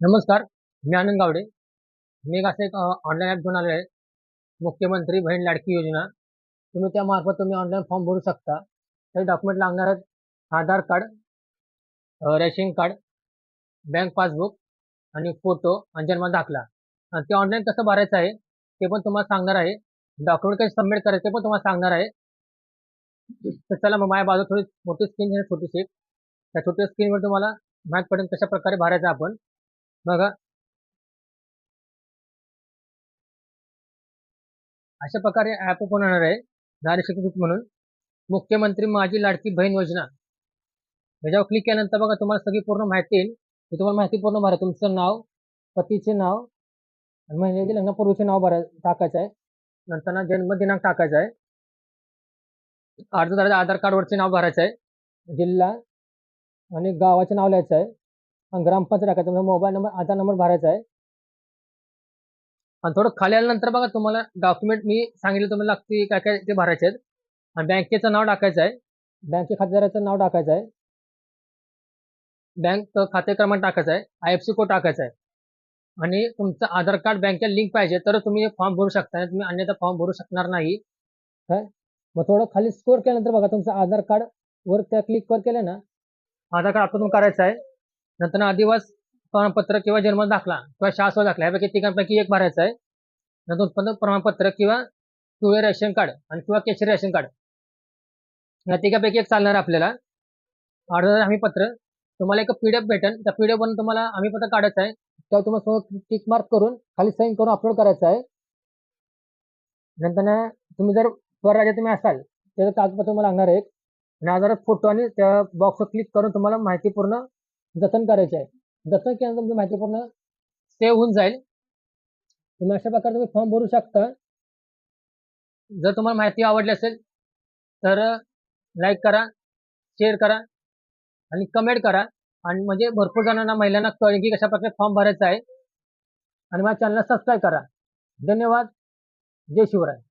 नमस्कार मी आनंद गावडे. मी एक असं एक ऑनलाईन ॲप घेऊन आलेलं आहे. मुख्यमंत्री बहीण लाडकी योजना. तुम्ही त्यामार्फत तुम्ही ऑनलाईन फॉर्म भरू शकता. काही डॉक्युमेंट लागणार आहेत. Aadhaar card ration card bank passbook आणि फोटो आणि जन्म दाखला. आणि ते ऑनलाईन कसं भरायचं आहे ते पण तुम्हाला सांगणार आहे. डॉक्युमेंट कसे सबमिट करायचे ते पण तुम्हाला सांगणार आहे. तर चला मग माझ्या बाजू थोडी मोठी स्क्रीन छोटीशी त्या छोट्या स्क्रीनवर तुम्हाला माहीत पडेल कशा प्रकारे भरायचं आपण. बघा. अशा प्रकारे ॲप ओपन होणार आहे. नारी शक्ती म्हणून. मुख्यमंत्री माझी लाडकी बहीण योजना. याच्यावर क्लिक केल्यानंतर बघा तुम्हाला सगळी पूर्ण माहिती येईल. ते तुम्हाला माहिती पूर्ण भरा. तुमचं नाव पतीचे नाव आणि महिन्याचे लग्नापूर्वीचे नाव भरा टाकायचं आहे. नंतर ना जन्मदिनांक टाकायचा आहे. अर्जदाराच्या आधार कार्डवरचे नाव भरायचं आहे. जिल्हा आणि गावाचे नाव लिहायचं आहे. ग्रामपंचायत टाकायचं म्हणजे मोबाईल नंबर आधार नंबर भरायचा आहे. आणि थोडं खाली आल्यानंतर बघा तुम्हाला डॉक्युमेंट मी सांगितलं तुम्हाला लागते काय काय ते भरायचे आहेत. आणि बँकेचं नाव टाकायचं आहे. बँके खातेदाराचं नाव टाकायचं आहे. बँक खाते क्रमांक टाकायचा आहे. आय एफ सी कोड टाकायचा आहे. आणि तुमचं आधार कार्ड बँकेला लिंक पाहिजे तर तुम्ही फॉर्म भरू शकता. तुम्ही अन्यथा फॉर्म भरू शकणार नाही. काय? मग थोडं खाली स्कोर केल्यानंतर बघा तुमचं आधार कार्ड वर त्या क्लिक वर केलं ना आधार कार्ड आपण करायचं आहे. नंतर आदिवास प्रमाणपत्र किंवा जन्म दाखला किंवा शासव दाखला यापैकी तिघांपैकी एक भरायचा आहे. नंतर उत्पन्न प्रमाणपत्र किंवा पिवळे रेशन कार्ड आणि किंवा केशरी रेशन कार्ड. या तिघांपैकी एक चालणार आहे आपल्याला. अर्धा हमी पत्र. तुम्हाला एक पीडीएफ भेटेल. त्या पीडीएफ वरून तुम्हाला हमी पत्र काढायचं आहे. त्यावर तुम्हाला टिक मार्क करून खाली साईन करून अपलोड करायचं आहे. नंतर तुम्ही जर परराज्यात तुम्ही असाल त्याचं कागदपत्र तुम्हाला लागणार आहे आणि आधार फोटो आणि त्या बॉक्सवर क्लिक करून तुम्हाला माहिती पूर्ण जतन करायचे आहे. जतन केल्यानंतर तुमची माहिती पूर्ण सेव्ह होऊन जाईल. तुम्ही अशा प्रकारे तुम्ही फॉर्म भरू शकता. जर तुम्हाला माहिती आवडली असेल तर लाईक करा शेअर करा आणि कमेंट करा. आणि म्हणजे भरपूर जणांना महिलांना कळेल की कशा प्रकारे फॉर्म भरायचा आहे. आणि माझ्या चॅनलला सबस्क्राईब करा. धन्यवाद. जय शिवराय.